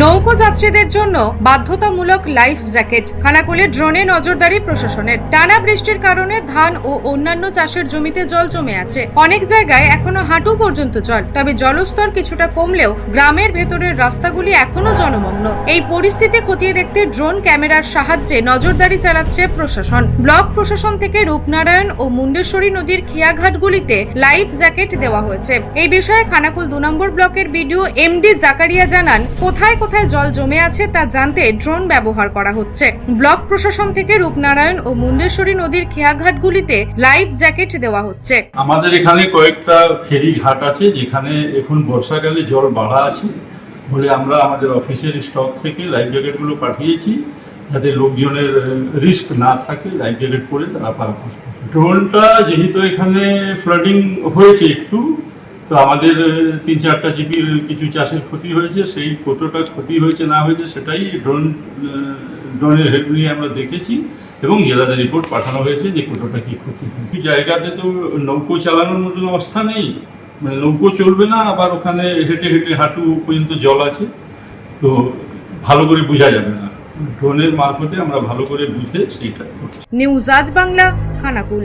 নৌকো যাত্রীদের জন্য বাধ্যতামূলক লাইফ জ্যাকেট, খানাকুলে ড্রোনে নজরদারি প্রশাসনের। টানা বৃষ্টির কারণে ধান ও অন্যান্য চাষের জমিতে জল জমে আছে। অনেক জায়গায় এখনও হাঁটু পর্যন্ত জল তবে জলস্তর কিছুটা কমলেও গ্রামের ভেতরের রাস্তাগুলি এখনও জলমগ্ন এই পরিস্থিতি খতিয়ে দেখতে ড্রোন ক্যামেরার সাহায্যে নজরদারি চালাচ্ছে প্রশাসন। ব্লক প্রশাসন থেকে রূপনারায়ণ ও মুন্ডেশ্বরী নদীর খেয়াঘাটগুলিতে লাইফ জ্যাকেট দেওয়া হয়েছে। এই বিষয়ে খানাকুল দু নম্বর ব্লকের বিডিও এমডি জাকারিয়া জানান, কোথায় কোথায় জল জমে আছে তা জানতে ড্রোন ব্যবহার করা হচ্ছে ব্লক প্রশাসন থেকে রূপনারায়ণ ও মুন্ডেশ্বরী নদীর খেয়াঘাটগুলিতে লাইফ জ্যাকেট দেওয়া হচ্ছে আমাদের এখানে কয়েকটা ফেরি ঘাট আছে, যেখানে এখন বর্ষাকালে জল বাড়া আছে বলে আমরা আমাদের অফিসের স্টক থেকে লাইফ জ্যাকেটগুলো পাঠিয়েছি যাতে লোকজনের রিস্ক না থাকে, লাইফ জ্যাকেট পরে তারা করে। ড্রোনটা যেহেতু এখানে ফ্লাডিং হয়েছে একটু তো আমাদের তিন চারটা জিপির কিছু চাষের ক্ষতি হয়েছে, সেই কতটা ক্ষতি হয়েছে, না হয়েছে, সেটাই ড্রোন ড্রোনের হেল্প নিয়ে আমরা দেখেছি এবং জেলাদের রিপোর্ট পাঠানো হয়েছে যে কতটা কি ক্ষতি কিছু জায়গাতে তো নৌকো চালানোর মতন অবস্থা নেই মানে নৌকো চলবে না, আবার ওখানে হেঁটে হেঁটে হাঁটু পর্যন্ত জল আছে, তো ভালো করে বোঝা যাবে না। ড্রোনের মারফতে আমরা ভালো করে বুঝে সেইটা নিউজ আজ বাংলা, খানাকুল।